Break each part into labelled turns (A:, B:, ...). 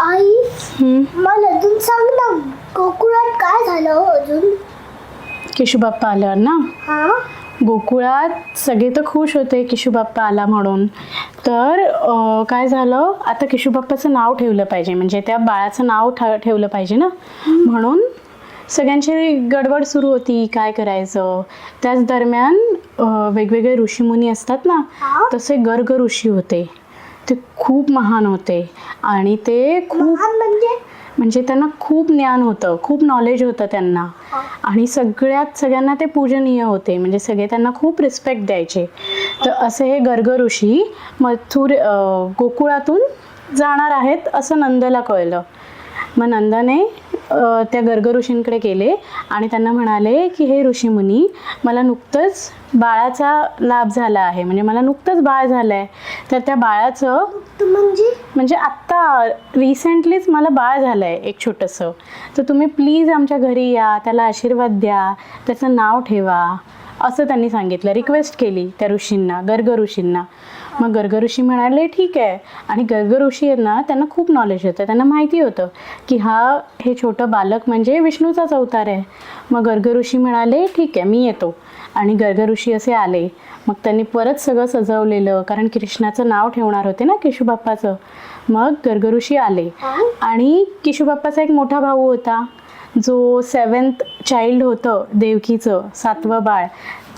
A: आई. मला अजून सांग ना गोकुळात काय झालं हो अजून?
B: केशूबाप्पा आल्यावर ना?
A: हा?
B: गोकुळात सगळे तर खुश होते केशूबाप्पा आला म्हणून. तर अं, काय झालं? आता केशूबाप्पाचं नाव ठेवलं पाहिजे. म्हणजे त्या बाळाचं नाव ठ ठेवलं पाहिजे ना? म्हणून सगळ्यांची गडबड सुरू होती. काय करायचं? त्याच दरम्यान अं, वेगवेगळे ऋषीमुनी असतात ना?
A: हा.
B: तसे गर्ग ऋषी होते. ते खूप महान होते. आणि ते खूप
A: म्हणजे?
B: म्हणजे त्यांना खूप ज्ञान होतं. खूप नॉलेज होतं त्यांना. आणि सगळ्यात सगळ्यांना ते पूजनीय होते. म्हणजे सगळे त्यांना खूप रिस्पेक्ट द्यायचे. तर असे हे गर्ग ऋषी मथुर गोकुळातून जाणार आहेत असं नंदला कळलं. मग नंदाने त्या गर्ग ऋषींकडे गेले आणि त्यांना म्हणाले की हे ऋषीमुनी मला नुकतंच बाळाचा लाभ झाला आहे. म्हणजे मला नुकतंच बाळ झालं आहे तर त्या बाळाचं
A: म्हणजे
B: म्हणजे आत्ता रिसेंटलीच मला बाळ झालं आहे एक छोटंसं. तर तुम्ही प्लीज आमच्या घरी या त्याला आशीर्वाद द्या त्याचं नाव ठेवा. असं त्यांनी सांगितलं. रिक्वेस्ट केली त्या ऋषींना गर्ग ऋषींना. मग गर्ग ऋषी म्हणाले ठीक आहे. आणि गर्ग ऋषी आहेत ना त्यांना खूप नॉलेज होतं. त्यांना माहिती होतं की हा हे छोटं बालक म्हणजे विष्णूचाच अवतार आहे. मग गर्ग ऋषी म्हणाले ठीक आहे मी येतो. आणि गर्ग ऋषी असे आले. मग त्यांनी परत सगळं सजवलेलं कारण कृष्णाचं नाव ठेवणार होते ना केशूबाप्पाचं. मग गर्ग ऋषी आले? आणि केशूबाप्पाचा एक मोठा भाऊ होता. जो सेवन्थ चाइल्ड होतं देवकीचं सातवं बाळ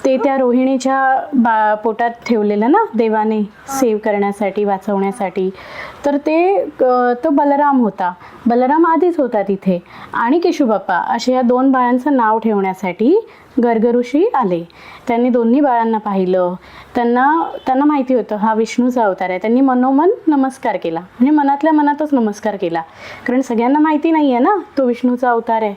B: ते त्या रोहिणीच्या बा पोटात ठेवलेलं ना देवाने सेव्ह करण्यासाठी वाचवण्यासाठी. तर ते तो बलराम होता. बलराम आधीच होता तिथे. आणि केशूबाप्पा अशा या दोन बाळांचं नाव ठेवण्यासाठी गर्गऋषी आले. त्यांनी दोन्ही बाळांना पाहिलं. त्यांना त्यांना माहिती होतं हा विष्णूचा अवतार आहे. त्यांनी मनोमन नमस्कार केला. म्हणजे मनातल्या मनातच नमस्कार केला. कारण सगळ्यांना माहिती नाही आहे ना तो विष्णूचा अवतार आहे.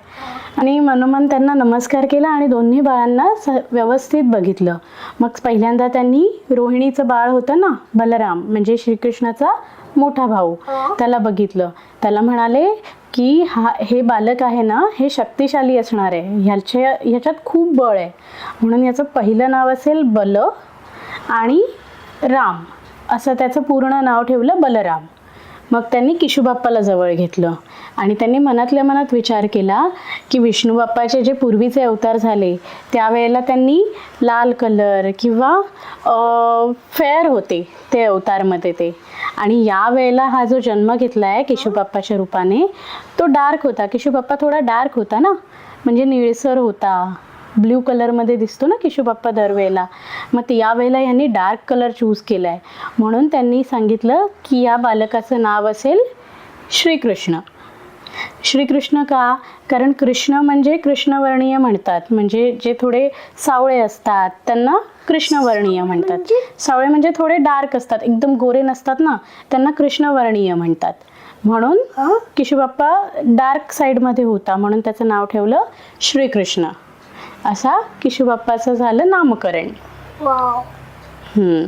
B: आणि मनोमन त्यांना नमस्कार केला आणि दोन्ही बाळांना स व्यवस्थित बघितलं. मग पहिल्यांदा त्यांनी रोहिणीचं बाळ होतं ना बलराम म्हणजे श्रीकृष्णाचा मोठा भाऊ. त्याला बघितलं. त्याला म्हणाले की हा हे बालक आहे ना हे शक्तिशाली असणार आहे. ह्याच्या ह्याच्यात खूप बळ आहे. म्हणून याचं पहिलं नाव असेल बल आणि राम. असं त्याचं पूर्ण नाव ठेवलं बलराम. मग त्यांनी किशूबाप्पाला जवळ घेतलं. आणि त्यांनी मनातल्या मनात विचार केला की विष्णू बाप्पाचे जे पूर्वीचे अवतार झाले त्यावेळेला त्यांनी लाल कलर किंवा फेअर होते ते अवतारमध्ये ते. आणि या वेळेला हा जो जन्म घेतला आहे केशूबाप्पाच्या रूपाने तो डार्क होता. किशूबाप्पा थोडा डार्क होता ना? म्हणजे निळसर होता. ब्ल्यू कलरमध्ये दिसतो ना केशूबाप्पा दरवेळेला. मग ते यावेळेला यांनी डार्क कलर चूज केला आहे म्हणून त्यांनी सांगितलं की या बालकाचं नाव असेल श्रीकृष्ण. श्रीकृष्ण का? कारण कृष्ण म्हणजे कृष्णवर्णीय म्हणतात. म्हणजे जे थोडे सावळे असतात त्यांना कृष्णवर्णीय म्हणतात.
A: म्हणजे?
B: सावळे म्हणजे थोडे डार्क असतात. एकदम गोरे नसतात ना त्यांना कृष्णवर्णीय म्हणतात. म्हणून? किशोबाप्पा डार्क साईडमध्ये होता. म्हणून त्याचं नाव ठेवलं श्रीकृष्ण. असा किशोबाप्पाचं झालं नामकरण हम्म.